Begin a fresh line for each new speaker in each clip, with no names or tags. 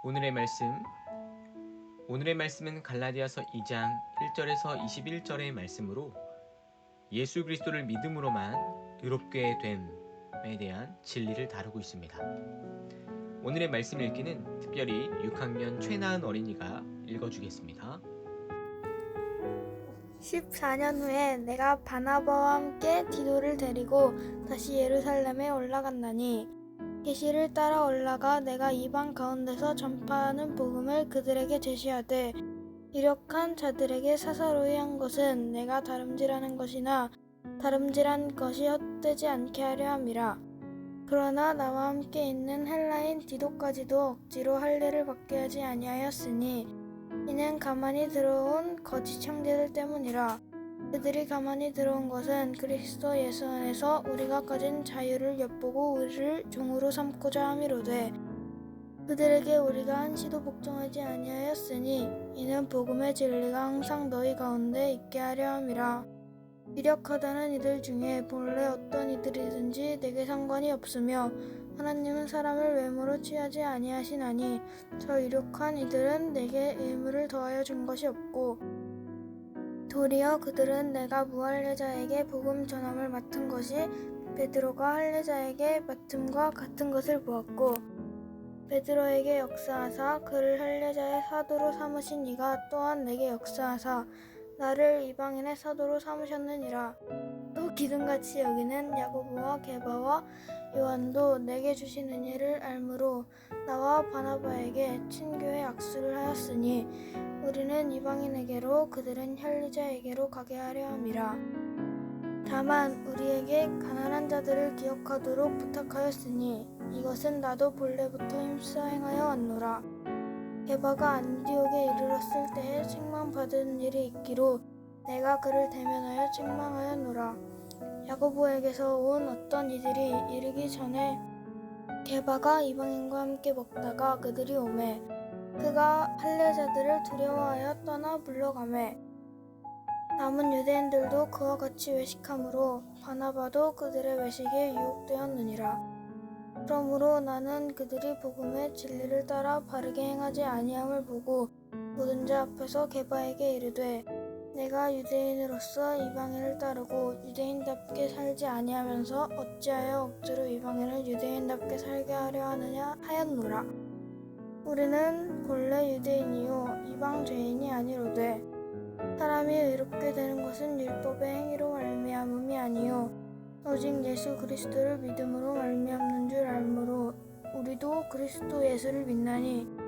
오늘의 말씀 오늘의 말씀은 갈라디아서 2장 1절에서 21절의 말씀으로 예수 그리스도를 믿음으로만 의롭게 됨에 대한 진리를 다루고 있습니다. 오늘의 말씀 읽기는 특별히 6학년 최나은 어린이가 읽어주겠습니다.
14년 후에 내가 바나바와 함께 디도를 데리고 다시 예루살렘에 올라갔나니 계시를 따라 올라가 내가 이방 가운데서 전파하는 복음을 그들에게 제시하되 이력한 자들에게 사사로이 한 것은 내가 다름질하는 것이나 다름질한 것이 헛되지 않게 하려 함이라. 그러나 나와 함께 있는 헬라인 디도까지도 억지로 할례를 받게 하지 아니하였으니 이는 가만히 들어온 거짓 형제들 때문이라 그들이 가만히 들어온 것은 그리스도 예수 안에서 우리가 가진 자유를 엿보고 우리를 종으로 삼고자 함이로되 그들에게 우리가 한시도 복종하지 아니하였으니 이는 복음의 진리가 항상 너희 가운데 있게 하려 함이라. 유력하다는 이들 중에 본래 어떤 이들이든지 내게 상관이 없으며 하나님은 사람을 외모로 취하지 아니하시나니 저 유력한 이들은 내게 의무를 더하여 준 것이 없고 도리어 그들은 내가 무할례자에게 복음 전함을 맡은 것이 베드로가 할례자에게 맡음과 같은 것을 보았고 베드로에게 역사하사 그를 할례자의 사도로 삼으신 이가 또한 내게 역사하사 나를 이방인의 사도로 삼으셨느니라 또 기둥같이 여기는 야고보와 게바와 요한도 내게 주신 은혜를 알므로 나와 바나바에게 친교의 악수를 하였으니 우리는 이방인에게로 그들은 혈리자에게로 가게 하려 함이라. 다만 우리에게 가난한 자들을 기억하도록 부탁하였으니 이것은 나도 본래부터 힘써 행하여 왔노라. 게바가 안디옥에 이르렀을 때에 책망 받은 일이 있기로 내가 그를 대면하여 책망하였노라. 야고보에게서 온 어떤 이들이 이르기 전에 게바가 이방인과 함께 먹다가 그들이 오매 그가 할례자들을 두려워하여 떠나 물러가매 남은 유대인들도 그와 같이 외식함으로 바나바도 그들의 외식에 유혹되었느니라. 그러므로 나는 그들이 복음의 진리를 따라 바르게 행하지 아니함을 보고 모든 자 앞에서 게바에게 이르되 내가 유대인으로서 이방인을 따르고 유대인답게 살지 아니하면서 어찌하여 억지로 이방인을 유대인답게 살게 하려 하느냐 하였노라. 우리는 본래 유대인이요 이방 죄인이 아니로되 사람이 의롭게 되는 것은 율법의 행위로 말미암음이 아니요 오직 예수 그리스도를 믿음으로 말미암는 줄 알므로 우리도 그리스도 예수를 믿나니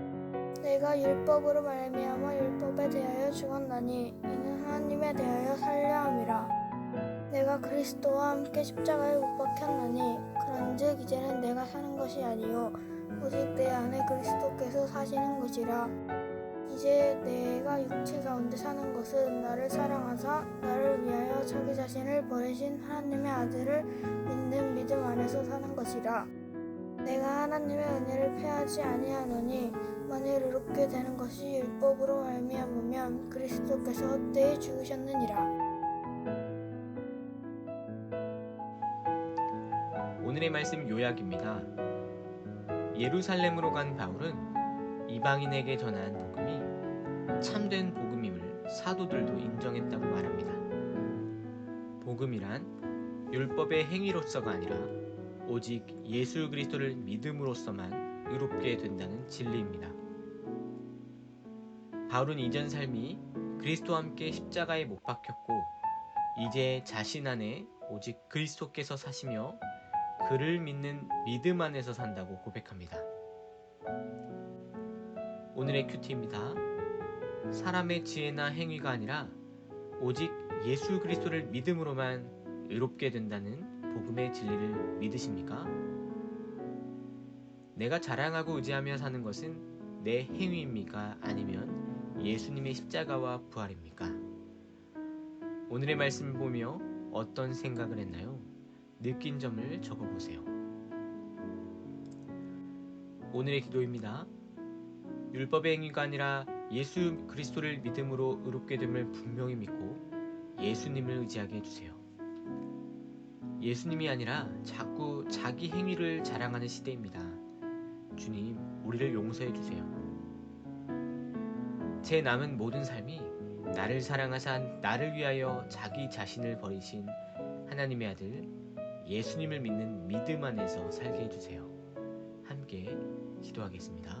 내가 율법으로 말미암아 율법에 대하여 죽었나니 이는 하나님에 대하여 살려 함이라. 내가 그리스도와 함께 십자가에 못 박혔나니 그런즉 이제는 내가 사는 것이 아니요 오직 내 안에 그리스도께서 사시는 것이라. 이제 내가 육체 가운데 사는 것은 나를 사랑하사 나를 위하여 자기 자신을 버리신 하나님의 아들을 믿는 믿음 안에서 사는 것이라. 내가 하나님의 은혜를 패하지 아니하노니 만일 의롭게 되는 것이 율법으로 말미암으면 그리스도께서 헛되이 죽으셨느니라
오늘의 말씀 요약입니다. 예루살렘으로 간 바울은 이방인에게 전한 복음이 참된 복음임을 사도들도 인정했다고 말합니다. 복음이란 율법의 행위로서가 아니라 오직 예수 그리스도를 믿음으로써만 의롭게 된다는 진리입니다. 바울은 이전 삶이 그리스도와 함께 십자가에 못 박혔고 이제 자신 안에 오직 그리스도께서 사시며 그를 믿는 믿음 안에서 산다고 고백합니다. 오늘의 큐티입니다. 사람의 지혜나 행위가 아니라 오직 예수 그리스도를 믿음으로만 의롭게 된다는 복음의 진리를 믿으십니까? 내가 자랑하고 의지하며 사는 것은 내 행위입니까? 아니면 예수님의 십자가와 부활입니까? 오늘의 말씀을 보며 어떤 생각을 했나요? 느낀 점을 적어보세요. 오늘의 기도입니다. 율법의 행위가 아니라 예수 그리스도를 믿음으로 의롭게 됨을 분명히 믿고 예수님을 의지하게 해주세요. 예수님이 아니라 자꾸 자기 행위를 자랑하는 시대입니다. 주님, 우리를 용서해 주세요. 제 남은 모든 삶이 나를 사랑하사 나를 위하여 자기 자신을 버리신 하나님의 아들 예수님을 믿는 믿음 안에서 살게 해주세요. 함께 기도하겠습니다.